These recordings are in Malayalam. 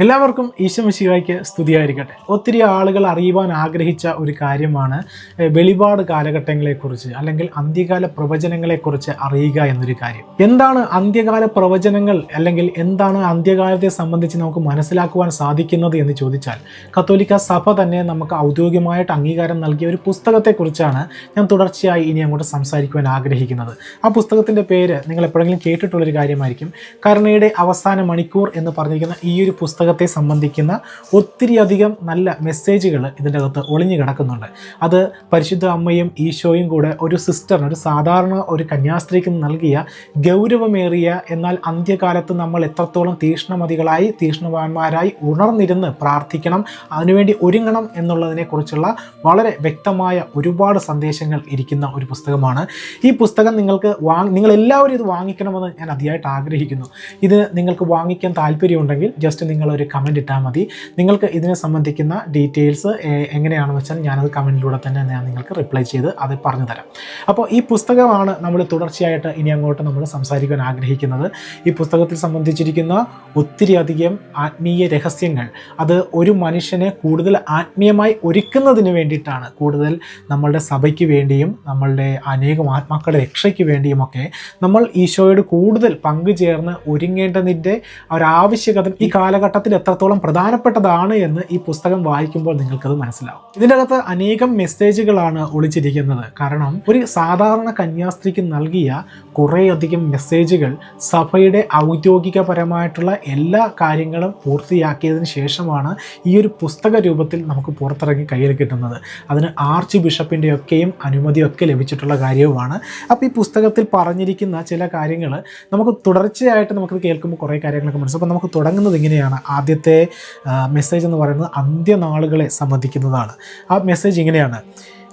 എല്ലാവർക്കും ഈശോമിശിഹായ്ക്ക് സ്തുതിയായിരിക്കട്ടെ. ഒത്തിരി ആളുകൾ അറിയുവാൻ ആഗ്രഹിച്ച ഒരു കാര്യമാണ് വെളിപാട് കാലഘട്ടങ്ങളെക്കുറിച്ച് അല്ലെങ്കിൽ അന്ത്യകാല പ്രവചനങ്ങളെക്കുറിച്ച് അറിയുക എന്നൊരു കാര്യം. എന്താണ് അന്ത്യകാല പ്രവചനങ്ങൾ അല്ലെങ്കിൽ എന്താണ് അന്ത്യകാലത്തെ സംബന്ധിച്ച് നമുക്ക് മനസ്സിലാക്കുവാൻ സാധിക്കുന്നത് എന്ന് ചോദിച്ചാൽ കത്തോലിക്ക സഭ തന്നെ നമുക്ക് ഔദ്യോഗികമായിട്ട് അംഗീകാരം നൽകിയ ഒരു പുസ്തകത്തെക്കുറിച്ചാണ് ഞാൻ തുടർച്ചയായി ഇനി അങ്ങോട്ട് സംസാരിക്കുവാൻ ആഗ്രഹിക്കുന്നത്. ആ പുസ്തകത്തിന്റെ പേര് നിങ്ങൾ എപ്പോഴെങ്കിലും കേട്ടിട്ടുള്ളൊരു കാര്യമായിരിക്കും. കരുണയുടെ അവസാന മണിക്കൂർ എന്ന് പറഞ്ഞിരിക്കുന്ന ഈ ഒരു പുസ്തകത്തെ സംബന്ധിക്കുന്ന ഒത്തിരിയധികം നല്ല മെസ്സേജുകൾ ഇതിന്റെ അകത്ത് ഒളിഞ്ഞു കിടക്കുന്നുണ്ട്. അത് പരിശുദ്ധ അമ്മയും ഈശോയും കൂടെ ഒരു സിസ്റ്ററിന് ഒരു സാധാരണ ഒരു കന്യാസ്ത്രീക്ക് നൽകിയ ഗൗരവമേറിയ എന്നാൽ അന്ത്യകാലത്ത് നമ്മൾ എത്രത്തോളം തീഷ്ണമതികളായി തീഷ്ണവാന്മാരായി ഉണർന്നിരുന്ന് പ്രാർത്ഥിക്കണം അതിനുവേണ്ടി ഒരുങ്ങണം എന്നുള്ളതിനെക്കുറിച്ചുള്ള വളരെ വ്യക്തമായ ഒരുപാട് സന്ദേശങ്ങൾ ഇരിക്കുന്ന ഒരു പുസ്തകമാണ്. ഈ പുസ്തകം നിങ്ങൾക്ക് വാങ് നിങ്ങളെല്ലാവരും ഇത് വാങ്ങിക്കണമെന്ന് ഞാൻ അതിയായിട്ട് ആഗ്രഹിക്കുന്നു. ഇത് നിങ്ങൾക്ക് വാങ്ങിക്കാൻ താല്പര്യമുണ്ടെങ്കിൽ ജസ്റ്റ് നിങ്ങളൊരു കമന്റ് ഇട്ടാൽ മതി. നിങ്ങൾക്ക് ഇതിനെ സംബന്ധിക്കുന്ന ഡീറ്റെയിൽസ് എങ്ങനെയാണെന്ന് വെച്ചാൽ ഞാനത് കമന്റിലൂടെ തന്നെ ഞാൻ നിങ്ങൾക്ക് റിപ്ലൈ ചെയ്ത് അത് പറഞ്ഞു തരാം. അപ്പോൾ ഈ പുസ്തകമാണ് നമ്മൾ തുടർച്ചയായിട്ട് ഇനി അങ്ങോട്ട് നമ്മൾ സംസാരിക്കാൻ ആഗ്രഹിക്കുന്നത്. ഈ പുസ്തകത്തിൽ സംബന്ധിച്ചിരിക്കുന്ന ഒത്തിരി അധികം ആത്മീയ രഹസ്യങ്ങൾ അത് ഒരു മനുഷ്യനെ കൂടുതൽ ആത്മീയമായി ഒരുക്കുന്നതിന് വേണ്ടിയിട്ടാണ്. കൂടുതൽ നമ്മളുടെ സഭയ്ക്ക് വേണ്ടിയും നമ്മളുടെ അനേകം ആത്മാക്കളുടെ രക്ഷയ്ക്ക് വേണ്ടിയുമൊക്കെ നമ്മൾ ഈശോയോട് കൂടുതൽ പങ്കുചേർന്ന് ഒരുങ്ങേണ്ടതിന്റെ ഒരാവശ്യകത ഈ കാലഘട്ടത്തിൽ എത്രത്തോളം പ്രധാനപ്പെട്ടതാണ് എന്ന് ഈ പുസ്തകം വായിക്കുമ്പോൾ നിങ്ങൾക്കത് മനസ്സിലാവും. ഇതിന്റെ അകത്ത് അനേകം മെസ്സേജുകളാണ് ഒളിച്ചിരിക്കുന്നത്. കാരണം ഒരു സാധാരണ കന്യാസ്ത്രീക്ക് നൽകിയ കുറേയധികം മെസ്സേജുകൾ സഭയുടെ ഔദ്യോഗികപരമായിട്ടുള്ള എല്ലാ കാര്യങ്ങളും പൂർത്തിയാക്കിയതിന് ശേഷമാണ് ഈ ഒരു പുസ്തക രൂപത്തിൽ നമുക്ക് പുറത്തിറങ്ങി കയ്യിൽ കിട്ടുന്നത്. അതിന് ആർച്ച് ബിഷപ്പിന്റെ ഒക്കെയും അനുമതിയൊക്കെ ലഭിച്ചിട്ടുള്ള കാര്യവുമാണ്. അപ്പോൾ ഈ പുസ്തകത്തിൽ പറഞ്ഞിരിക്കുന്ന ചില കാര്യങ്ങൾ നമുക്ക് തുടർച്ചയായിട്ട് നമുക്ക് കേൾക്കുമ്പോൾ കുറേ കാര്യങ്ങളൊക്കെ മനസ്സിലാക്കും അപ്പോൾ നമുക്ക് തുടങ്ങുന്നത് ഇങ്ങനെയാണ്. ആദ്യത്തെ മെസ്സേജ് എന്ന് പറയുന്നത് അന്ത്യനാളുകളെ സംബന്ധിക്കുന്നതാണ്. ആ മെസ്സേജ് ഇങ്ങനെയാണ്.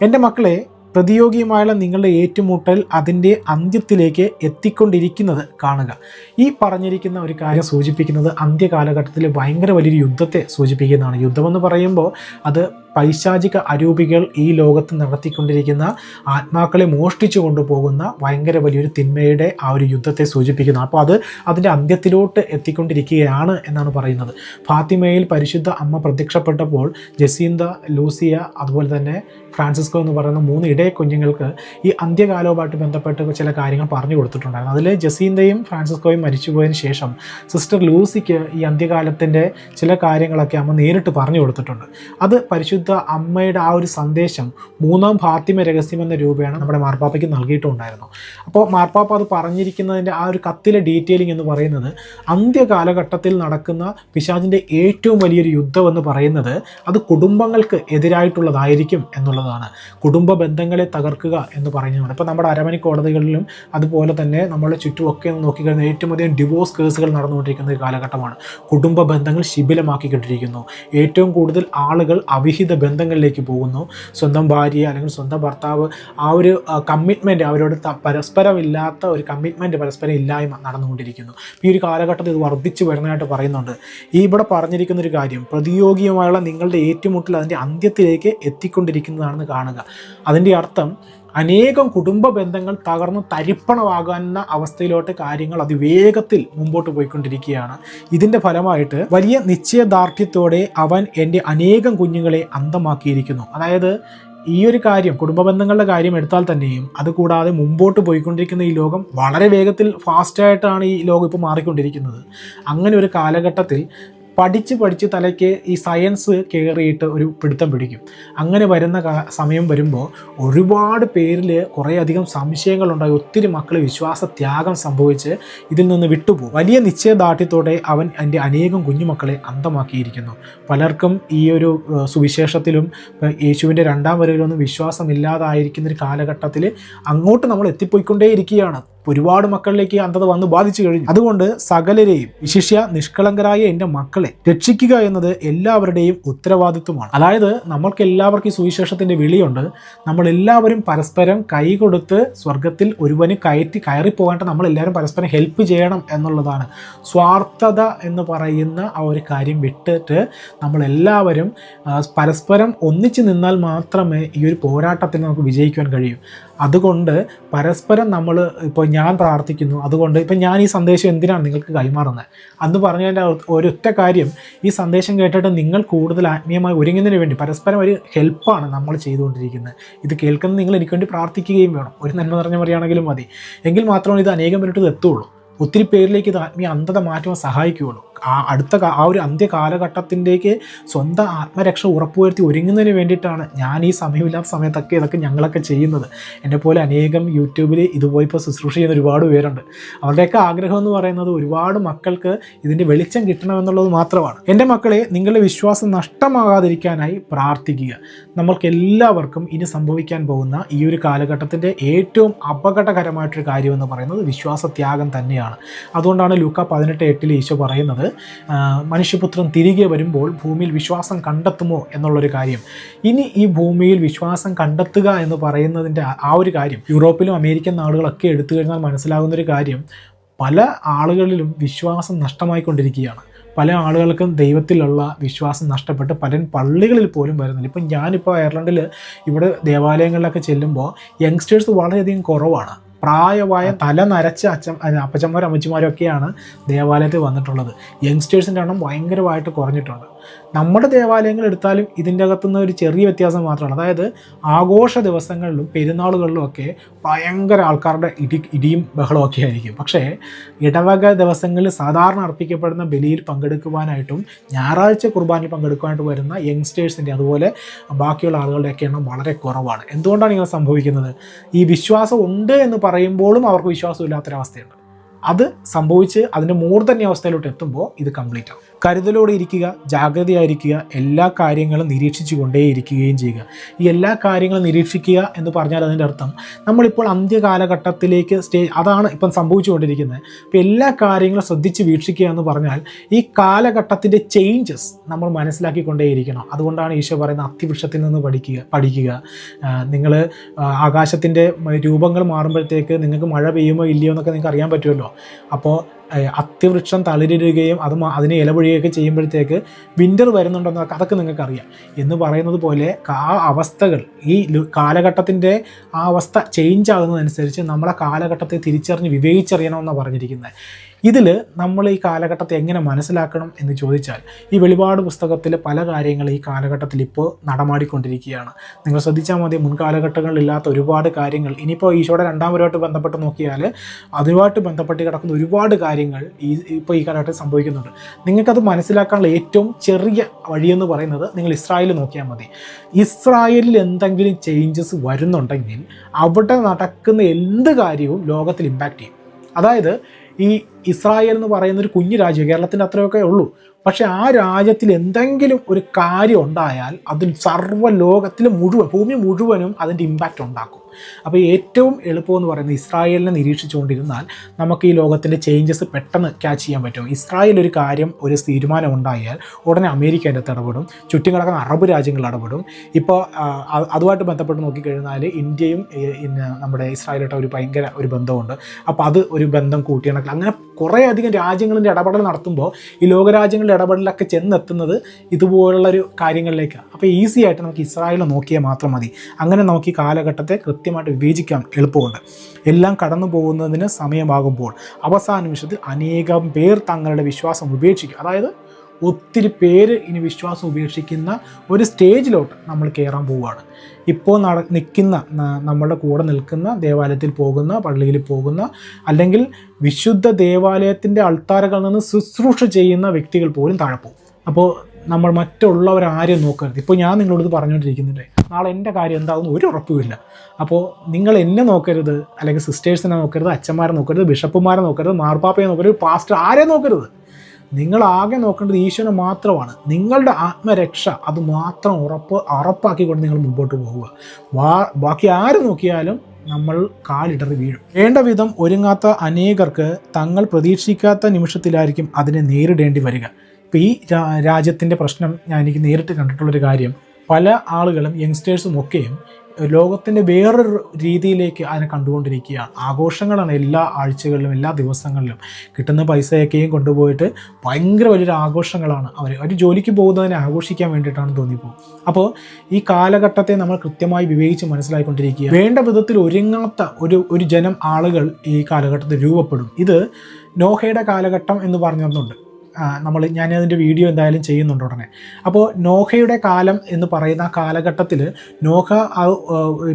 എന്റെ മക്കളെ പ്രതിയോഗിയുമായുള്ള നിങ്ങളുടെ ഏറ്റുമുട്ടൽ അതിന്റെ അന്ത്യത്തിലേക്ക് എത്തിക്കൊണ്ടിരിക്കുന്നത് കാണുക. ഈ പറഞ്ഞിരിക്കുന്ന ഒരു കാര്യം സൂചിപ്പിക്കുന്നത് അന്ത്യകാലഘട്ടത്തിൽ ഭയങ്കര വലിയൊരു യുദ്ധത്തെ സൂചിപ്പിക്കുന്നതാണ്. യുദ്ധമെന്ന് പറയുമ്പോൾ അത് പൈശാചിക അരൂപികൾ ഈ ലോകത്ത് നടത്തിക്കൊണ്ടിരിക്കുന്ന ആത്മാക്കളെ മോഷ്ടിച്ചു കൊണ്ടുപോകുന്ന ഭയങ്കര വലിയൊരു തിന്മയുടെ ആ ഒരു യുദ്ധത്തെ സൂചിപ്പിക്കുന്നു. അപ്പോൾ അത് അതിന്റെ അന്ത്യത്തിലോട്ട് എത്തിക്കൊണ്ടിരിക്കുകയാണ് എന്നാണ് പറയുന്നത്. ഫാത്തിമയിൽ പരിശുദ്ധ അമ്മ പ്രത്യക്ഷപ്പെട്ടപ്പോൾ ജസീന്ത ലൂസിയ അതുപോലെ തന്നെ ഫ്രാൻസിസ്കോ എന്ന് പറയുന്ന മൂന്ന് ഇടയ കുഞ്ഞുങ്ങൾക്ക് ഈ അന്ത്യകാലവുമായിട്ട് ബന്ധപ്പെട്ട് ചില കാര്യങ്ങൾ പറഞ്ഞു കൊടുത്തിട്ടുണ്ടായിരുന്നു. അതിൽ ജസീന്തയും ഫ്രാൻസിസ്കോയും മരിച്ചുപോയതിന് ശേഷം സിസ്റ്റർ ലൂസിക്ക് ഈ അന്ത്യകാലത്തിന്റെ ചില കാര്യങ്ങളൊക്കെ അമ്മ നേരിട്ട് പറഞ്ഞു കൊടുത്തിട്ടുണ്ട്. അത് പരിശുദ്ധ അമ്മയുടെ ആ ഒരു സന്ദേശം മൂന്നാം ഫാത്തിമ രഹസ്യം എന്ന രൂപയാണ് നമ്മുടെ മാർപ്പാപ്പയ്ക്ക് നൽകിയിട്ടുണ്ടായിരുന്നു. അപ്പോൾ മാർപ്പാപ്പ അത് പറഞ്ഞിരിക്കുന്നതിന്റെ ആ ഒരു കത്തിലെ ഡീറ്റെയിലിംഗ് എന്ന് പറയുന്നത് അന്ത്യകാലഘട്ടത്തിൽ നടക്കുന്ന പിശാചിന്റെ ഏറ്റവും വലിയൊരു യുദ്ധം എന്ന് പറയുന്നത് അത് കുടുംബങ്ങൾക്ക് എതിരായിട്ടുള്ളതായിരിക്കും എന്നുള്ളതാണ്. കുടുംബ ബന്ധങ്ങളെ തകർക്കുക എന്ന് പറയുന്നതാണ്. ഇപ്പോൾ നമ്മുടെ അരമണി കോടതികളിലും അതുപോലെ തന്നെ നമ്മുടെ ചുറ്റുമൊക്കെ നോക്കിക്കഴിഞ്ഞാൽ ഏറ്റവും അധികം ഡിവോഴ്സ് കേസുകൾ നടന്നുകൊണ്ടിരിക്കുന്ന ഒരു കാലഘട്ടമാണ്. കുടുംബ ബന്ധങ്ങൾ ശിഥിലമാക്കിക്കൊണ്ടിരിക്കുന്നു. ഏറ്റവും കൂടുതൽ ആളുകൾ അവിഹിത ബന്ധങ്ങളിലേക്ക് പോകുന്നു. സ്വന്തം ഭാര്യ അല്ലെങ്കിൽ സ്വന്തം ഭർത്താവ് ആ ഒരു കമ്മിറ്റ്മെന്റ് അവരോട് പരസ്പരമില്ലാത്ത ഒരു കമ്മിറ്റ്മെന്റ് പരസ്പരം ഇല്ലായ്മ നടന്നുകൊണ്ടിരിക്കുന്നു. ഈ ഒരു കാലഘട്ടത്തിൽ ഇത് വർദ്ധിച്ചു വരുന്നതായിട്ട് പറയുന്നുണ്ട്. ഈ ഇവിടെ പറഞ്ഞിരിക്കുന്ന ഒരു കാര്യം പ്രതിയോഗിയുമായുള്ള നിങ്ങളുടെ ഏറ്റുമുട്ടൽ അതിന്റെ അന്ത്യത്തിലേക്ക് എത്തിക്കൊണ്ടിരിക്കുന്നതാണെന്ന് കാണുക. അതിന്റെ അർത്ഥം അനേകം കുടുംബ ബന്ധങ്ങൾ തകർന്ന് തരിപ്പണമാകുന്ന അവസ്ഥയിലോട്ട് കാര്യങ്ങൾ അതിവേഗത്തിൽ മുമ്പോട്ട് പോയിക്കൊണ്ടിരിക്കുകയാണ്. ഇതിന്റെ ഫലമായിട്ട് വലിയ നിശ്ചയദാർഢ്യത്തോടെ അവൻ എന്റെ അനേകം കുഞ്ഞുങ്ങളെ അന്തമാക്കിയിരിക്കുന്നു. അതായത് ഈ ഒരു കാര്യം കുടുംബ ബന്ധങ്ങളുടെ കാര്യം എടുത്താൽ തന്നെയും അതുകൂടാതെ മുമ്പോട്ട് പോയിക്കൊണ്ടിരിക്കുന്ന ഈ ലോകം വളരെ വേഗത്തിൽ ഫാസ്റ്റായിട്ടാണ് ഈ ലോകം ഇപ്പോൾ മാറിക്കൊണ്ടിരിക്കുന്നത്. അങ്ങനെ ഒരു കാലഘട്ടത്തിൽ പഠിച്ച് പഠിച്ച് തലയ്ക്ക് ഈ സയൻസ് കയറിയിട്ട് ഒരു പിടുത്തം പിടിക്കും. അങ്ങനെ വരുന്ന സമയം വരുമ്പോൾ ഒരുപാട് പേരിൽ കുറേയധികം സംശയങ്ങളുണ്ടായി. ഒത്തിരി മക്കൾ വിശ്വാസ ത്യാഗം സംഭവിച്ച് ഇതിൽ നിന്ന് വിട്ടുപോകും. വലിയ നിശ്ചയദാർഢ്യത്തോടെ അവൻ എന്റെ അനേകം കുഞ്ഞുമക്കളെ അന്തമാക്കിയിരിക്കുന്നു. പലർക്കും ഈ ഒരു സുവിശേഷത്തിലും യേശുവിന്റെ രണ്ടാം വരവിലൊന്നും വിശ്വാസമില്ലാതായിരിക്കുന്ന ഒരു കാലഘട്ടത്തിൽ അങ്ങോട്ട് നമ്മൾ എത്തിപ്പോയിക്കൊണ്ടേയിരിക്കുകയാണ്. ഒരുപാട് മക്കളിലേക്ക് അന്ധത വന്ന് ബാധിച്ചു കഴിഞ്ഞു. അതുകൊണ്ട് സകലരെയും വിശിഷ്യ നിഷ്കളങ്കരായ എന്റെ മക്കളെ രക്ഷിക്കുക എന്നത് എല്ലാവരുടെയും ഉത്തരവാദിത്വമാണ്. അതായത് നമ്മൾക്ക് എല്ലാവർക്കും സുവിശേഷത്തിന്റെ വിളിയുണ്ട്. നമ്മൾ എല്ലാവരും പരസ്പരം കൈ കൊടുത്ത് സ്വർഗത്തിൽ ഒരുവന് കയറ്റി കയറിപ്പോകാണ്ട് നമ്മൾ എല്ലാവരും പരസ്പരം ഹെൽപ്പ് ചെയ്യണം എന്നുള്ളതാണ്. സ്വാർത്ഥത എന്ന് പറയുന്ന ആ ഒരു കാര്യം വിട്ടിട്ട് നമ്മളെല്ലാവരും പരസ്പരം ഒന്നിച്ചു നിന്നാൽ മാത്രമേ ഈ ഒരു പോരാട്ടത്തിന് നമുക്ക് വിജയിക്കാൻ കഴിയൂ. അതുകൊണ്ട് പരസ്പരം നമ്മൾ ഇപ്പോൾ ഞാൻ പ്രാർത്ഥിക്കുന്നു അതുകൊണ്ട് ഇപ്പം ഞാൻ ഈ സന്ദേശം എന്തിനാണ് നിങ്ങൾക്ക് കൈമാറുന്നത്? അന്ന് പറഞ്ഞതിന്റെ ഒരൊറ്റ കാര്യം ഈ സന്ദേശം കേട്ടിട്ട് നിങ്ങൾ കൂടുതൽ ആത്മീയമായി ഒരുങ്ങുന്നതിന് വേണ്ടി പരസ്പരം ഒരു ഹെൽപ്പാണ് നമ്മൾ ചെയ്തുകൊണ്ടിരിക്കുന്നത്. ഇത് കേൾക്കുന്ന നിങ്ങൾ എനിക്ക് വേണ്ടി പ്രാർത്ഥിക്കുകയും വേണം. ഒരു നന്മ നിറഞ്ഞ പറയുകയാണെങ്കിലും മതി. എങ്കിൽ മാത്രമാണ് ഇത് അനേകം പേരിട്ട് ഇത് എത്തുള്ളൂ ഒത്തിരി പേരിലേക്ക് ഇത് ആത്മീയ അന്ധത മാറ്റുവാൻ സഹായിക്കുകയുള്ളൂ. അടുത്ത ആ ഒരു അന്ത്യ കാലഘട്ടത്തിന്റെക്ക് സ്വന്തം ആത്മരക്ഷ ഉറപ്പുവരുത്തി ഒരുങ്ങുന്നതിന് വേണ്ടിയിട്ടാണ് ഞാൻ ഈ സമയമില്ലാത്ത സമയത്തൊക്കെ ഇതൊക്കെ ഞങ്ങളൊക്കെ ചെയ്യുന്നത്. എന്നെ പോലെ അനേകം യൂട്യൂബിൽ ഇതുപോലെ ഇപ്പോൾ ശുശ്രൂഷ ചെയ്യുന്ന ഒരുപാട് പേരുണ്ട്. അവരുടെയൊക്കെ ആഗ്രഹം എന്ന് പറയുന്നത് ഒരുപാട് മക്കൾക്ക് ഇതിന്റെ വെളിച്ചം കിട്ടണമെന്നുള്ളത് മാത്രമാണ്. എന്റെ മക്കളെ നിങ്ങളുടെ വിശ്വാസം നഷ്ടമാകാതിരിക്കാനായി പ്രാർത്ഥിക്കുക. നമ്മൾക്ക് എല്ലാവർക്കും ഇനി സംഭവിക്കാൻ പോകുന്ന ഈ ഒരു കാലഘട്ടത്തിന്റെ ഏറ്റവും അപകടകരമായിട്ടൊരു കാര്യമെന്ന് പറയുന്നത് വിശ്വാസത്യാഗം തന്നെയാണ്. അതുകൊണ്ടാണ് ലൂക്ക പതിനെട്ട് എട്ടിൽ ഈശോ പറയുന്നത് ആ, മനുഷ്യപുത്രൻ തിരികെ വരുമ്പോൾ ഭൂമിയിൽ വിശ്വാസം കണ്ടെത്തുമോ എന്നുള്ളൊരു കാര്യം. ഇനി ഈ ഭൂമിയിൽ വിശ്വാസം കണ്ടെത്തുക എന്ന് പറയുന്നതിന്റെ ആ- ഒരു കാര്യം യൂറോപ്പിലും അമേരിക്കൻ നാടുകളൊക്കെ എടുത്തു കഴിഞ്ഞാൽ മനസ്സിലാകുന്ന ഒരു കാര്യം പല ആളുകളിലും വിശ്വാസം നഷ്ടമായിക്കൊണ്ടിരിക്കുകയാണ്. പല ആളുകൾക്കും ദൈവത്തിലുള്ള വിശ്വാസം നഷ്ടപ്പെട്ട് പല പള്ളികളിൽ പോലും വരുന്നില്ല. ഇപ്പം ഞാനിപ്പോൾ അയർലൻഡിൽ ഇവിടെ ദേവാലയങ്ങളിലൊക്കെ ചെല്ലുമ്പോൾ യങ്സ്റ്റേഴ്സ് വളരെയധികം കുറവാണ്. പ്രായമായ തല നരച്ച അച്ഛൻ അപ്പച്ചന്മാരും അമ്മച്ചിമാരും ഒക്കെയാണ് ദേവാലയത്തിൽ വന്നിട്ടുള്ളത്. യങ്സ്റ്റേഴ്സിന്റെ എണ്ണം ഭയങ്കരമായിട്ട് കുറഞ്ഞിട്ടുണ്ട്. നമ്മുടെ ദേവാലയങ്ങൾ എടുത്താലും ഇതിന്റെ അകത്തുനിന്ന് ഒരു ചെറിയ വ്യത്യാസം മാത്രമാണ്. അതായത് ആഘോഷ ദിവസങ്ങളിലും പെരുന്നാളുകളിലും ഒക്കെ ഭയങ്കര ആൾക്കാരുടെ ഇടി ഇടിയും ബഹളവും ഒക്കെ ആയിരിക്കും. പക്ഷേ ഇടവക ദിവസങ്ങളിൽ സാധാരണ അർപ്പിക്കപ്പെടുന്ന ബലിയിൽ പങ്കെടുക്കുവാനായിട്ടും ഞായറാഴ്ച കുർബാനയിൽ പങ്കെടുക്കുവാനായിട്ട് വരുന്ന യങ്സ്റ്റേഴ്സിന്റെ അതുപോലെ ബാക്കിയുള്ള ആളുകളുടെയൊക്കെ എണ്ണം വളരെ കുറവാണ്. എന്തുകൊണ്ടാണ് ഇങ്ങനെ സംഭവിക്കുന്നത്? ഈ വിശ്വാസം ഉണ്ട് എന്ന് പറയുമ്പോഴും അവർക്ക് വിശ്വാസമില്ലാത്തൊരവസ്ഥയുണ്ട്. അത് സംഭവിച്ച് അതിന്റെ മൂർധന്യ അവസ്ഥയിലോട്ട് എത്തുമ്പോൾ ഇത് കംപ്ലീറ്റ് ആവും കരുതലോടെ ഇരിക്കുക ജാഗ്രതയായിരിക്കുക എല്ലാ കാര്യങ്ങളും നിരീക്ഷിച്ചു കൊണ്ടേയിരിക്കുകയും ചെയ്യുക. ഈ എല്ലാ കാര്യങ്ങളും നിരീക്ഷിക്കുക എന്ന് പറഞ്ഞാൽ അതിന്റെ അർത്ഥം നമ്മളിപ്പോൾ അന്ത്യകാലഘട്ടത്തിലേക്ക് സ്റ്റേ അതാണ് ഇപ്പം സംഭവിച്ചുകൊണ്ടിരിക്കുന്നത്. അപ്പോൾ എല്ലാ കാര്യങ്ങളും ശ്രദ്ധിച്ച് വീക്ഷിക്കുക എന്ന് പറഞ്ഞാൽ ഈ കാലഘട്ടത്തിന്റെ ചേഞ്ചസ് നമ്മൾ മനസ്സിലാക്കിക്കൊണ്ടേയിരിക്കണം. അതുകൊണ്ടാണ് ഈശോ പറയുന്ന അത്തിവൃക്ഷത്തിൽ നിന്ന് പഠിക്കുക പഠിക്കുക. നിങ്ങൾ ആകാശത്തിന്റെ രൂപങ്ങൾ മാറുമ്പോഴത്തേക്ക് നിങ്ങൾക്ക് മഴ പെയ്യുമോ ഇല്ലയോ എന്നൊക്കെ നിങ്ങൾക്ക് അറിയാൻ പറ്റുമല്ലോ. അപ്പോൾ ഏഹ്, അത്തിവൃക്ഷം തളിരിടുകയും അത് അതിനെ ഇലപൊഴിയുകയൊക്കെ ചെയ്യുമ്പോഴത്തേക്ക് വിന്റർ വരുന്നുണ്ടെന്നൊക്കെ അതൊക്കെ നിങ്ങൾക്ക് അറിയാം എന്ന് പറയുന്നത് പോലെ ആ അവസ്ഥകൾ ഈ കാലഘട്ടത്തിന്റെ ആ അവസ്ഥ ചേഞ്ച് ആകുന്നതനുസരിച്ച് നമ്മളെ കാലഘട്ടത്തെ തിരിച്ചറിഞ്ഞ് വിവേചിച്ചറിയണമെന്നാണ് പറഞ്ഞിരിക്കുന്നത്. ഇതിൽ നമ്മൾ ഈ കാലഘട്ടത്തെ എങ്ങനെ മനസ്സിലാക്കണം എന്ന് ചോദിച്ചാൽ ഈ വെളിപാട് പുസ്തകത്തിലെ പല കാര്യങ്ങൾ ഈ കാലഘട്ടത്തിൽ ഇപ്പോൾ നടമാടിക്കൊണ്ടിരിക്കുകയാണ്. നിങ്ങൾ ശ്രദ്ധിച്ചാൽ മതി മുൻകാലഘട്ടങ്ങളിലില്ലാത്ത ഒരുപാട് കാര്യങ്ങൾ. ഇനിയിപ്പോൾ ഈശോയുടെ രണ്ടാമരുമായിട്ട് ബന്ധപ്പെട്ട് നോക്കിയാൽ അതുമായിട്ട് ബന്ധപ്പെട്ട് കിടക്കുന്ന ഒരുപാട് കാര്യങ്ങൾ ഈ ഇപ്പോൾ ഈ കാലഘട്ടത്തിൽ സംഭവിക്കുന്നുണ്ട്. നിങ്ങൾക്കത് മനസ്സിലാക്കാനുള്ള ഏറ്റവും ചെറിയ വഴിയെന്ന് പറയുന്നത് നിങ്ങൾ ഇസ്രായേൽ നോക്കിയാൽ മതി. ഇസ്രായേലിൽ എന്തെങ്കിലും ചേഞ്ചസ് വരുന്നുണ്ടെങ്കിൽ അവിടെ നടക്കുന്ന എന്ത് കാര്യവും ലോകത്തിൽ ഇമ്പാക്റ്റ് ചെയ്യും. അതായത് ഈ ഇസ്രായേൽ എന്ന് പറയുന്ന ഒരു കുഞ്ഞു രാജ്യം കേരളത്തിന്റെ അത്രയൊക്കെ ഉള്ളൂ. പക്ഷെ ആ രാജ്യത്തിൽ എന്തെങ്കിലും ഒരു കാര്യം ഉണ്ടായാൽ അതിൽ സർവ ലോകത്തിൽ മുഴുവൻ ഭൂമി മുഴുവനും അതിന്റെ ഇമ്പാക്റ്റ് ഉണ്ടാക്കും. അപ്പോൾ ഏറ്റവും എളുപ്പമെന്ന് പറയുന്നത് ഇസ്രായേലിനെ നിരീക്ഷിച്ചുകൊണ്ടിരുന്നാൽ നമുക്ക് ഈ ലോകത്തിന്റെ ചേഞ്ചസ് പെട്ടെന്ന് ക്യാച്ച് ചെയ്യാൻ പറ്റും. ഇസ്രായേൽ ഒരു കാര്യം ഒരു തീരുമാനം ഉണ്ടായാൽ ഉടനെ അമേരിക്ക അതിന്റെ ഇടപെടും. ചുറ്റും കിടക്കുന്ന അറബ് രാജ്യങ്ങൾ ഇടപെടും. ഇപ്പോൾ അതുമായിട്ട് ബന്ധപ്പെട്ട് നോക്കിക്കഴിഞ്ഞാൽ ഇന്ത്യയും നമ്മുടെ ഇസ്രായേലായിട്ട് ഒരു ഭയങ്കര ഒരു ബന്ധമുണ്ട്. അപ്പോൾ അത് ഒരു ബന്ധം കൂട്ടിയിണക്കിൽ. അങ്ങനെ കുറേ അധികം രാജ്യങ്ങളിന്റെ ഇടപെടൽ നടത്തുമ്പോൾ ഈ ലോകരാജ്യങ്ങളുടെ ഇടപെടലൊക്കെ ചെന്നെത്തുന്നത് ഇതുപോലുള്ളൊരു കാര്യങ്ങളിലേക്കാണ്. അപ്പോൾ ഈസി ആയിട്ട് നമുക്ക് ഇസ്രായേൽ നോക്കിയാൽ മാത്രം മതി. അങ്ങനെ നമുക്ക് ഈ കാലഘട്ടത്തെ കൃത്യമായിട്ട് വിവേചിക്കാൻ എളുപ്പമുണ്ട്. എല്ലാം കടന്നു പോകുന്നതിന് സമയമാകുമ്പോൾ അവസാന നിമിഷത്തിൽ അനേകം പേർ തങ്ങളുടെ വിശ്വാസം ഉപേക്ഷിക്കും. അതായത് ഒത്തിരി പേര് ഇനി വിശ്വാസം ഉപേക്ഷിക്കുന്ന ഒരു സ്റ്റേജിലോട്ട് നമ്മൾ കയറാൻ പോവുകയാണ്. ഇപ്പോൾ നട നിൽക്കുന്ന നമ്മളുടെ കൂടെ നിൽക്കുന്ന ദേവാലയത്തിൽ പോകുന്ന പള്ളിയിൽ പോകുന്ന അല്ലെങ്കിൽ വിശുദ്ധ ദേവാലയത്തിന്റെ അൾത്താരകളിൽ നിന്ന് ശുശ്രൂഷ ചെയ്യുന്ന വ്യക്തികൾ പോലും താഴെ പോകും. അപ്പോൾ നമ്മൾ മറ്റുള്ളവരാരും നോക്കരുത്. ഇപ്പോൾ ഞാൻ നിങ്ങളോട് പറഞ്ഞുകൊണ്ടിരിക്കുന്നുണ്ട്. നാളെ എന്റെ കാര്യം എന്താകുന്ന ഒരു ഉറപ്പുമില്ല. അപ്പോൾ നിങ്ങൾ എന്നെ നോക്കരുത് അല്ലെങ്കിൽ സിസ്റ്റേഴ്സിനെ നോക്കരുത് അച്ഛന്മാരെ നോക്കരുത് ബിഷപ്പുമാരെ നോക്കരുത് മാർപ്പാപ്പയെ നോക്കരുത് പാസ്റ്റർ ആരെ നോക്കരുത്. നിങ്ങൾ ആകെ നോക്കേണ്ടത് ഈശ്വരനെ മാത്രമാണ്. നിങ്ങളുടെ ആത്മരക്ഷ അത് മാത്രം ഉറപ്പ് ഉറപ്പാക്കിക്കൊണ്ട് നിങ്ങൾ മുമ്പോട്ട് പോവുക. ബാക്കി ആര് നോക്കിയാലും നമ്മൾ കാലിടറി വീഴും. വേണ്ട വിധം ഒരുങ്ങാത്ത അനേകർക്ക് തങ്ങൾ പ്രതീക്ഷിക്കാത്ത നിമിഷത്തിലായിരിക്കും അതിനെ നേരിടേണ്ടി വരിക. ഇപ്പോൾ ഈ രാജ്യത്തിന്റെ പ്രശ്നം ഞാൻ എനിക്ക് നേരിട്ട് കണ്ടിട്ടുള്ളൊരു കാര്യം പല ആളുകളും യങ്സ്റ്റേഴ്സും ഒക്കെയും ലോകത്തിന്റെ വേറൊരു രീതിയിലേക്ക് അതിനെ കണ്ടുകൊണ്ടിരിക്കുകയാണ്. ആഘോഷങ്ങളാണ് എല്ലാ ആഴ്ചകളിലും എല്ലാ ദിവസങ്ങളിലും കിട്ടുന്ന പൈസയൊക്കെയും കൊണ്ടുപോയിട്ട് ഭയങ്കര വലിയൊരു ആഘോഷങ്ങളാണ്. അവർ ഒരു ജോലിക്ക് പോകുന്നതിനെ ആഘോഷിക്കാൻ വേണ്ടിയിട്ടാണ് തോന്നിപ്പോകും. അപ്പോൾ ഈ കാലഘട്ടത്തെ നമ്മൾ കൃത്യമായി വിവേചിച്ച് മനസ്സിലായിക്കൊണ്ടിരിക്കുക വേണ്ട വിധത്തിൽ ഒരുങ്ങാത്ത ഒരു ഒരു ജനം ആളുകൾ ഈ കാലഘട്ടത്തിൽ രൂപപ്പെടും. ഇത് നോഹയുടെ കാലഘട്ടം എന്ന് പറഞ്ഞൊന്നുണ്ട് നമ്മൾ ഞാൻ അതിന്റെ വീഡിയോ എന്തായാലും ചെയ്യുന്നുണ്ട് ഉടനെ. അപ്പോൾ നോഹയുടെ കാലം എന്ന് പറയുന്ന കാലഘട്ടത്തിൽ നോഹ ആ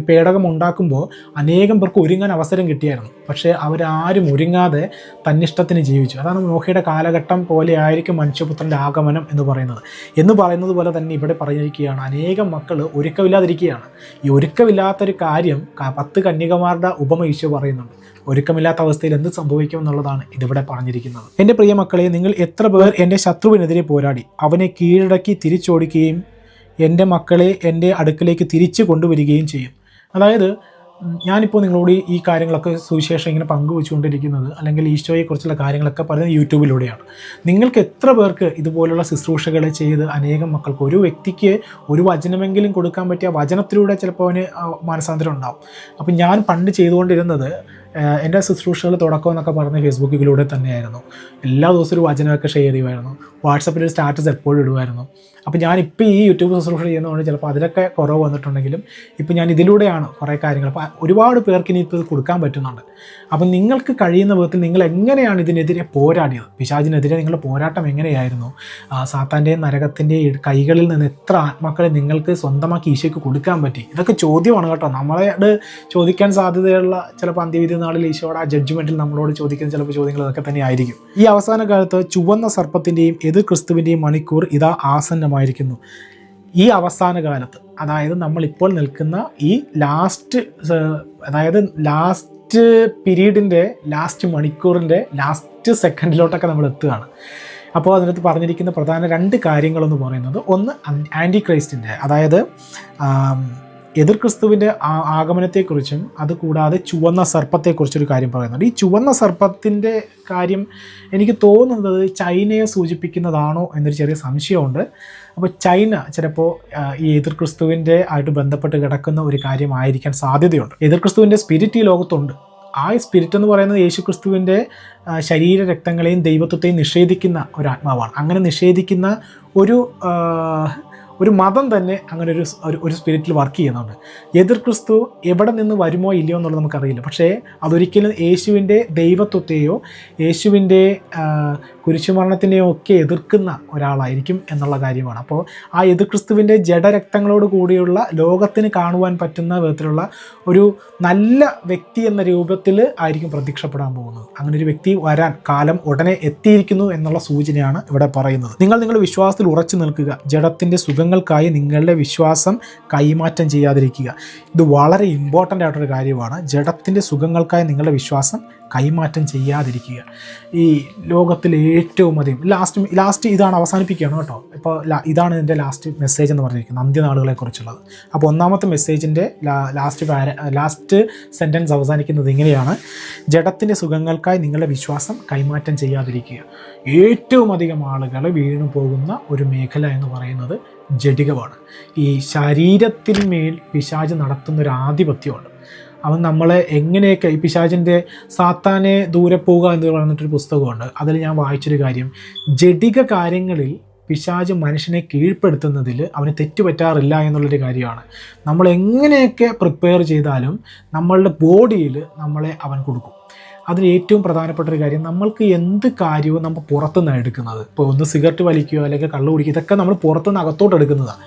പേടകം ഉണ്ടാക്കുമ്പോൾ അനേകം പേർക്ക് ഒരുങ്ങാൻ അവസരം കിട്ടിയായിരുന്നു. പക്ഷേ അവരാരും ഒരുങ്ങാതെ തന്നിഷ്ടത്തിന് ജീവിച്ചു. അതാണ് നോഹയുടെ കാലഘട്ടം പോലെ ആയിരിക്കും മനുഷ്യപുത്രന്റെ ആഗമനം എന്ന് പറയുന്നത്. എന്ന് പറയുന്നത് പോലെ തന്നെ ഇവിടെ പറഞ്ഞിരിക്കുകയാണ് അനേകം മക്കൾ ഒരുക്കമില്ലാതിരിക്കുകയാണ്. ഈ ഒരുക്കമില്ലാത്തൊരു കാര്യം പത്ത് കന്യകമാരുടെ ഉപമ ഈശോ പറയുന്നുണ്ട്. ഒരുക്കമില്ലാത്ത അവസ്ഥയിൽ എന്ത് സംഭവിക്കും എന്നുള്ളതാണ് ഇതിവിടെ പറഞ്ഞിരിക്കുന്നത്. എന്റെ പ്രിയ മക്കളെ നിങ്ങൾ എത്ര പേർ എന്റെ ശത്രുവിനെതിരെ പോരാടി? അവനെ കീഴടക്കി തിരിച്ചോടിക്കുകയും എന്റെ മക്കളെ എന്റെ അടുക്കലേക്ക് തിരിച്ചു കൊണ്ടുവരികയും ചെയ്യും. അതായത് ഞാനിപ്പോൾ നിങ്ങളോട് ഈ- കാര്യങ്ങളൊക്കെ സുവിശേഷം ഇങ്ങനെ പങ്കുവെച്ചുകൊണ്ടിരിക്കുന്നത് അല്ലെങ്കിൽ ഈശോയെക്കുറിച്ചുള്ള കാര്യങ്ങളൊക്കെ പറയുന്നത് യൂട്യൂബിലൂടെയാണ്. നിങ്ങൾക്ക് എത്ര പേർക്ക് ഇതുപോലുള്ള ശുശ്രൂഷകൾ ചെയ്ത് അനേകം മക്കൾക്ക് ഒരു വ്യക്തിക്ക് ഒരു വചനമെങ്കിലും കൊടുക്കാൻ പറ്റിയ വചനത്തിലൂടെ ചിലപ്പോൾ അവന് മാനസാന്തരം ഉണ്ടാവും. അപ്പം ഞാൻ പണ്ട് ചെയ്തുകൊണ്ടിരുന്നത് എന്റെ ശുശ്രൂഷകൾ തുടക്കം എന്നൊക്കെ പറഞ്ഞ് ഫേസ്ബുക്കിലൂടെ തന്നെയായിരുന്നു. എല്ലാ ദിവസവും ഒരു വചനമൊക്കെ ഷെയർ ചെയ്യുമായിരുന്നു. വാട്സപ്പിൽ ഒരു സ്റ്റാറ്റസ് എപ്പോഴും ഇടുമായിരുന്നു. അപ്പോൾ ഞാനിപ്പോൾ ഈ യൂട്യൂബ് ശുശ്രൂഷ ചെയ്യുന്നതുകൊണ്ട് ചിലപ്പോൾ അതിലൊക്കെ കുറവ് വന്നിട്ടുണ്ടെങ്കിലും ഇപ്പോൾ ഞാൻ ഇതിലൂടെയാണ് കുറേ കാര്യങ്ങൾ. അപ്പോൾ ഒരുപാട് പേർക്ക് ഇനി ഇപ്പോൾ കൊടുക്കാൻ പറ്റുന്നുണ്ട്. അപ്പം നിങ്ങൾക്ക് കഴിയുന്ന വിധത്തിൽ നിങ്ങൾ എങ്ങനെയാണ് ഇതിനെതിരെ പോരാടിയത്? പിശാചിനെതിരെ നിങ്ങളുടെ പോരാട്ടം എങ്ങനെയായിരുന്നു? സാത്താന്റെയും നരകത്തിന്റെയും കൈകളിൽ നിന്ന് എത്ര ആത്മാക്കളെ നിങ്ങൾക്ക് സ്വന്തമാക്കി ഈശോയ്ക്ക് കൊടുക്കാൻ പറ്റി? ഇതൊക്കെ ചോദ്യമാണ് കേട്ടോ. നമ്മളോട് ചോദിക്കാൻ സാധ്യതയുള്ള ചിലപ്പോൾ അന്ത്യവിധി നാളിൽ ഈശോയുടെ ആ ജഡ്ജ്മെന്റിൽ നമ്മളോട് ചോദിക്കുന്ന ചിലപ്പോൾ ചോദ്യങ്ങൾ അതൊക്കെ തന്നെ ആയിരിക്കും ഈ അവസാന കാലത്ത് ചുവന്ന സർപ്പത്തിന്റെയും എതിർ ക്രിസ്തുവിന്റെയും മണിക്കൂർ ഇതാ ആസന്നമായിരിക്കുന്നു. ഈ അവസാന കാലത്ത് അതായത് നമ്മളിപ്പോൾ നിൽക്കുന്ന ഈ ലാസ്റ്റ് അതായത് ലാസ്റ്റ് പീരീഡിന്റെ ലാസ്റ്റ് മണിക്കൂറിന്റെ ലാസ്റ്റ് സെക്കൻഡിലോട്ടൊക്കെ നമ്മൾ എത്തുകയാണ്. അപ്പോൾ അതിനകത്ത് പറഞ്ഞിരിക്കുന്ന പ്രധാന രണ്ട് കാര്യങ്ങളെന്ന് പറയുന്നത് ഒന്ന് ആന്റി ക്രൈസ്റ്റിന്റെ അതായത് എതിർ ക്രിസ്തുവിന്റെ ആഗമനത്തെക്കുറിച്ചും അതുകൂടാതെ ചുവന്ന സർപ്പത്തെക്കുറിച്ചൊരു കാര്യം പറയുന്നുണ്ട്. ഈ ചുവന്ന സർപ്പത്തിന്റെ കാര്യം എനിക്ക് തോന്നുന്നത് ചൈനയെ സൂചിപ്പിക്കുന്നതാണോ എന്നൊരു ചെറിയ സംശയമുണ്ട്. അപ്പോൾ ചൈന ചിലപ്പോൾ ഈ എതിർ ക്രിസ്തുവിന്റെ ആയിട്ട് ബന്ധപ്പെട്ട് കിടക്കുന്ന ഒരു കാര്യമായിരിക്കാൻ സാധ്യതയുണ്ട്. എതിർ ക്രിസ്തുവിന്റെ സ്പിരിറ്റ് ഈ ലോകത്തുണ്ട്. ആ സ്പിരിറ്റ് എന്ന് പറയുന്നത് യേശു ക്രിസ്തുവിന്റെ ശരീര രക്തങ്ങളെയും ദൈവത്വത്തെയും നിഷേധിക്കുന്ന ഒരു ആത്മാവാണ് അങ്ങനെ നിഷേധിക്കുന്ന ഒരു ഒരു മതം തന്നെ അങ്ങനെ ഒരു ഒരു- സ്പിരിറ്റിൽ വർക്ക് ചെയ്യുന്നുണ്ട്. എതിർ ക്രിസ്തു എവിടെ നിന്ന് വരുമോ ഇല്ലയോ എന്നുള്ളത് നമുക്കറിയില്ല. പക്ഷേ അതൊരിക്കലും യേശുവിന്റെ ദൈവത്വത്തെയോ യേശുവിന്റെ കുരിശുമരണത്തിനെയോ ഒക്കെ എതിർക്കുന്ന ഒരാളായിരിക്കും എന്നുള്ള കാര്യമാണ്. അപ്പോൾ ആ എതിർ ക്രിസ്തുവിന്റെ ജഡരക്തങ്ങളോട് കൂടിയുള്ള ലോകത്തിന് കാണുവാൻ പറ്റുന്ന വിധത്തിലുള്ള ഒരു നല്ല വ്യക്തി എന്ന രൂപത്തിൽ ആയിരിക്കും പ്രത്യക്ഷപ്പെടാൻ പോകുന്നത്. അങ്ങനെ ഒരു വ്യക്തി വരാൻ കാലം ഉടനെ എത്തിയിരിക്കുന്നു എന്നുള്ള സൂചനയാണ് ഇവിടെ പറയുന്നത്. നിങ്ങൾ നിങ്ങളുടെ വിശ്വാസത്തിൽ ഉറച്ചു നിൽക്കുക. ജഡത്തിന്റെ സുഖങ്ങൾക്കായി നിങ്ങളുടെ വിശ്വാസം കൈമാറ്റം ചെയ്യാതിരിക്കുക. ഇത് വളരെ ഇമ്പോർട്ടന്റ് ആയിട്ടൊരു കാര്യമാണ്. ജഡത്തിന്റെ സുഖങ്ങൾക്കായി നിങ്ങളുടെ വിശ്വാസം കൈമാറ്റം ചെയ്യാതിരിക്കുക. ഈ ലോകത്തിൽ ഏറ്റവും അധികം ലാസ്റ്റ് ലാസ്റ്റ് ഇതാണ് അവസാനിപ്പിക്കുകയാണ് കേട്ടോ. ഇപ്പോൾ ഇതാണ് ഇതിന്റെ ലാസ്റ്റ് മെസ്സേജ് എന്ന് പറഞ്ഞിരിക്കുന്നത് അന്ത്യനാളുകളെക്കുറിച്ചുള്ളത്. അപ്പോൾ ഒന്നാമത്തെ മെസ്സേജിന്റെ ലാസ്റ്റ് പാര ലാസ്റ്റ് സെന്റൻസ് അവസാനിക്കുന്നത് ഇങ്ങനെയാണ്. ജഡത്തിന്റെ സുഖങ്ങൾക്കായി നിങ്ങളുടെ വിശ്വാസം കൈമാറ്റം ചെയ്യാതിരിക്കുക. ഏറ്റവും അധികം ആളുകൾ വീണു പോകുന്ന ഒരു മേഖല എന്ന് പറയുന്നത് ജഡികമാണ് ഈ ശരീരത്തിന്മേൽ പിശാജ് നടത്തുന്ന ഒരു ആധിപത്യമുണ്ട് അവൻ നമ്മളെ എങ്ങനെയൊക്കെ ഈ പിശാചിന്റെ സാത്താനെ ദൂരെ പോവുക എന്ന് പറഞ്ഞിട്ടൊരു പുസ്തകമുണ്ട്. അതിൽ ഞാൻ വായിച്ചൊരു കാര്യം. ജഡിക കാര്യങ്ങളിൽ പിശാജ് മനുഷ്യനെ കീഴ്പ്പെടുത്തുന്നതിൽ അവന് തെറ്റുപറ്റാറില്ല എന്നുള്ളൊരു കാര്യമാണ്. നമ്മൾ എങ്ങനെയൊക്കെ പ്രിപ്പയർ ചെയ്താലും നമ്മളുടെ ബോഡിയിൽ നമ്മളെ അവൻ കൊടുക്കും. അതിന് ഏറ്റവും പ്രധാനപ്പെട്ട ഒരു കാര്യം നമ്മൾക്ക് എന്ത് കാര്യവും നമ്മൾ പുറത്തുനിന്നാണ് എടുക്കുന്നത്. ഇപ്പോൾ ഒന്ന് സിഗരറ്റ് വലിക്കുകയോ അല്ലെങ്കിൽ കള്ളു കുടിക്കുക ഇതൊക്കെ നമ്മൾ പുറത്തുനിന്ന് അകത്തോട്ട് എടുക്കുന്നതാണ്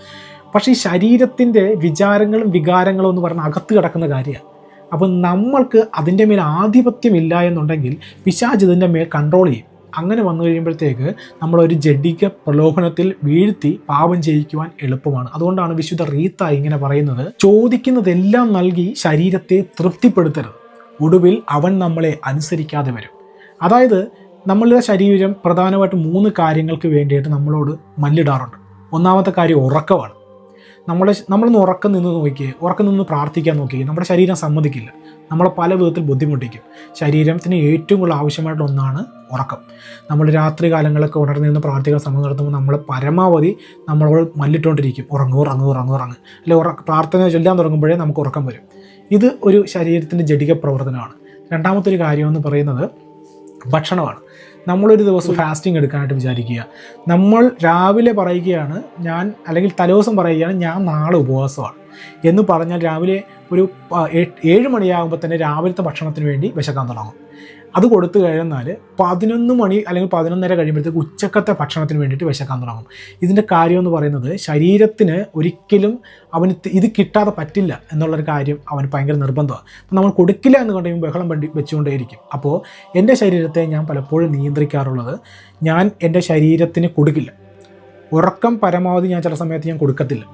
പക്ഷേ ഈ ശരീരത്തിന്റെ വിചാരങ്ങളും വികാരങ്ങളും എന്ന് പറഞ്ഞാൽ അകത്ത് കിടക്കുന്ന കാര്യമാണ്. അപ്പം നമ്മൾക്ക് അതിന്റെ മേൽ ആധിപത്യമില്ല എന്നുണ്ടെങ്കിൽ പിശാജ് ഇതിന്റെ മേൽ കൺട്രോൾ ചെയ്യും. അങ്ങനെ വന്നു കഴിയുമ്പോഴത്തേക്ക് നമ്മളൊരു ജഡിക പ്രലോഭനത്തിൽ വീഴ്ത്തി പാപം ചെയ്യിക്കുവാൻ എളുപ്പമാണ്. അതുകൊണ്ടാണ് വിശുദ്ധ റീത്ത ഇങ്ങനെ പറയുന്നത്. ചോദിക്കുന്നതെല്ലാം നൽകി ശരീരത്തെ തൃപ്തിപ്പെടുത്തരുത്. ഒടുവിൽ അവൻ നമ്മളെ അനുസരിക്കാതെ വരും. അതായത് നമ്മളുടെ ശരീരം പ്രധാനമായിട്ട് മൂന്ന് കാര്യങ്ങൾക്ക് വേണ്ടിയിട്ട് നമ്മളോട് മല്ലിടാറുണ്ട്. ഒന്നാമത്തെ കാര്യം ഉറക്കമാണ്. നമ്മുടെ നമ്മളൊന്ന് ഉറക്കം നിന്ന് നോക്കിയേ ഉറക്കം നിന്ന് പ്രാർത്ഥിക്കാൻ നോക്കിയേ നമ്മുടെ ശരീരം സമ്മതിക്കില്ല. നമ്മളെ പല വിധത്തിൽ ബുദ്ധിമുട്ടിക്കും. ശരീരത്തിന് ഏറ്റവും കൂടുതൽ ആവശ്യമായിട്ടുള്ള ഒന്നാണ് ഉറക്കം. നമ്മൾ രാത്രി കാലങ്ങളൊക്കെ ഉണർന്നു നിന്ന് പ്രാർത്ഥിക്കാൻ ശ്രമം നടത്തുമ്പോൾ നമ്മൾ പരമാവധി നമ്മളോട് മല്ലിട്ടുകൊണ്ടിരിക്കും. ഉറങ്ങു ഉറങ്ങു ഉറങ്ങു ഉറങ്ങ്. അല്ലെ ഉറക്ക പ്രാർത്ഥന ചൊല്ലാൻ തുടങ്ങുമ്പോഴേ നമുക്ക് ഉറക്കം വരും. ഇത് ഒരു ശരീരത്തിന്റെ ജടിക പ്രവർത്തനമാണ്. രണ്ടാമത്തെ ഒരു കാര്യം എന്ന് പറയുന്നത് ഭക്ഷണമാണ്. നമ്മളൊരു ദിവസം ഫാസ്റ്റിംഗ് എടുക്കാനായിട്ട് വിചാരിക്കുക. നമ്മൾ രാവിലെ പറയുകയാണ് ഞാൻ അല്ലെങ്കിൽ തലേദിവസം പറയുകയാണ് ഞാൻ നാളെ ഉപവാസമാണ്. എന്ന് പറഞ്ഞാൽ രാവിലെ ഒരു ഏഴ് മണിയാകുമ്പോൾ തന്നെ രാവിലത്തെ ഭക്ഷണത്തിന് വേണ്ടി വിശക്കാൻ തുടങ്ങും. അത് കൊടുത്തു കഴിഞ്ഞാൽ പതിനൊന്ന് മണി അല്ലെങ്കിൽ പതിനൊന്നര കഴിയുമ്പോഴത്തേക്ക് ഉച്ചക്കത്തെ ഭക്ഷണത്തിന് വേണ്ടിയിട്ട് വിശക്കാൻ തുടങ്ങും. ഇതിന്റെ കാര്യം എന്ന് പറയുന്നത് ശരീരത്തിന് ഒരിക്കലും അവന് ഇത് കിട്ടാതെ പറ്റില്ല എന്നുള്ളൊരു കാര്യം അവന് ഭയങ്കര നിർബന്ധമാണ്. നമ്മൾ കൊടുക്കില്ല എന്ന് കണ്ടെങ്കിൽ ബഹളം വേണ്ടി വെച്ചുകൊണ്ടേയിരിക്കും. അപ്പോൾ എന്റെ ശരീരത്തെ ഞാൻ പലപ്പോഴും നിയന്ത്രിക്കാറുള്ളത് ഞാൻ എന്റെ ശരീരത്തിന് കൊടുക്കില്ല. ഉറക്കം പരമാവധി ഞാൻ ചില സമയത്ത് ഞാൻ കൊടുക്കത്തില്ല.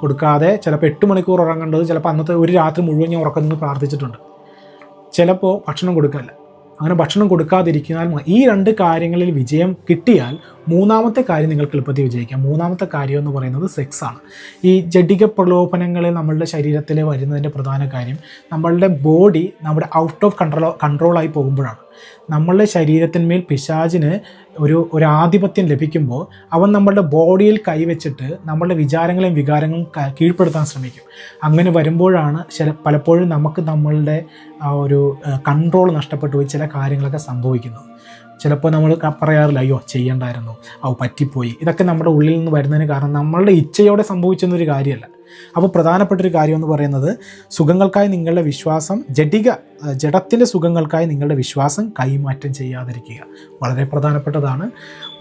കൊടുക്കാതെ ചിലപ്പോൾ എട്ട് മണിക്കൂർ ഉറങ്ങേണ്ടത് ചിലപ്പോൾ അന്നത്തെ ഒരു രാത്രി മുഴുവൻ ഞാൻ ഉറക്കം നിന്ന് പ്രാർത്ഥിച്ചിട്ടുണ്ട്. ചിലപ്പോൾ ഭക്ഷണം കൊടുക്കില്ല. അങ്ങനെ ഭക്ഷണം കൊടുക്കാതിരിക്കുന്നാൽ ഈ രണ്ട് കാര്യങ്ങളിൽ വിജയം കിട്ടിയാൽ മൂന്നാമത്തെ കാര്യം നിങ്ങൾക്ക് എളുപ്പത്തിൽ വിജയിക്കാം. മൂന്നാമത്തെ കാര്യം എന്ന് പറയുന്നത് സെക്സ് ആണ്. ഈ ജഡിക പ്രലോഭനങ്ങളിൽ നമ്മളുടെ ശരീരത്തിൽ വരുന്നതിന്റെ പ്രധാന കാര്യം നമ്മളുടെ ബോഡി നമ്മുടെ ഔട്ട് ഓഫ് കൺട്രോൾ കൺട്രോളായി പോകുമ്പോഴാണ്. നമ്മളുടെ ശരീരത്തിന്മേൽ പിശാചിന് ഒരു ഒരു ആധിപത്യം ലഭിക്കുമ്പോൾ അവൻ നമ്മളുടെ ബോഡിയിൽ കൈവച്ചിട്ട് നമ്മളുടെ വിചാരങ്ങളെയും വികാരങ്ങളും കീഴ്പ്പെടുത്താൻ ശ്രമിക്കും. അങ്ങനെ വരുമ്പോഴാണ് പലപ്പോഴും നമുക്ക് നമ്മളുടെ ആ ഒരു കൺട്രോൾ നഷ്ടപ്പെട്ടു പോയി ചില കാര്യങ്ങളൊക്കെ സംഭവിക്കുന്നത് ചിലപ്പോൾ നമ്മൾ പറയാറില്ല അയ്യോ ചെയ്യണ്ടായിരുന്നു അവ പറ്റിപ്പോയി. ഇതൊക്കെ നമ്മുടെ ഉള്ളിൽ നിന്ന് വരുന്നതിന് കാരണം നമ്മളുടെ ഇച്ഛയോടെ സംഭവിച്ചെന്നൊരു കാര്യമല്ല. അപ്പോൾ പ്രധാനപ്പെട്ട ഒരു കാര്യം എന്ന് പറയുന്നത് സുഖങ്ങൾക്കായി നിങ്ങളുടെ വിശ്വാസം ജഡിക ജഡത്തിന്റെ സുഖങ്ങൾക്കായി നിങ്ങളുടെ വിശ്വാസം കൈമാറ്റം ചെയ്യാതിരിക്കുക. വളരെ പ്രധാനപ്പെട്ടതാണ്.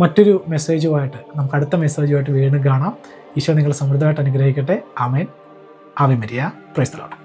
മറ്റൊരു മെസ്സേജുമായിട്ട് നമുക്ക് അടുത്ത മെസ്സേജുമായിട്ട് വീണ്ടും കാണാം. ഈശോ നിങ്ങൾ സമൃദ്ധമായിട്ട് അനുഗ്രഹിക്കട്ടെ. ആമേൻ. ആവിമരിയ പ്രൈസ്തലോട്ട്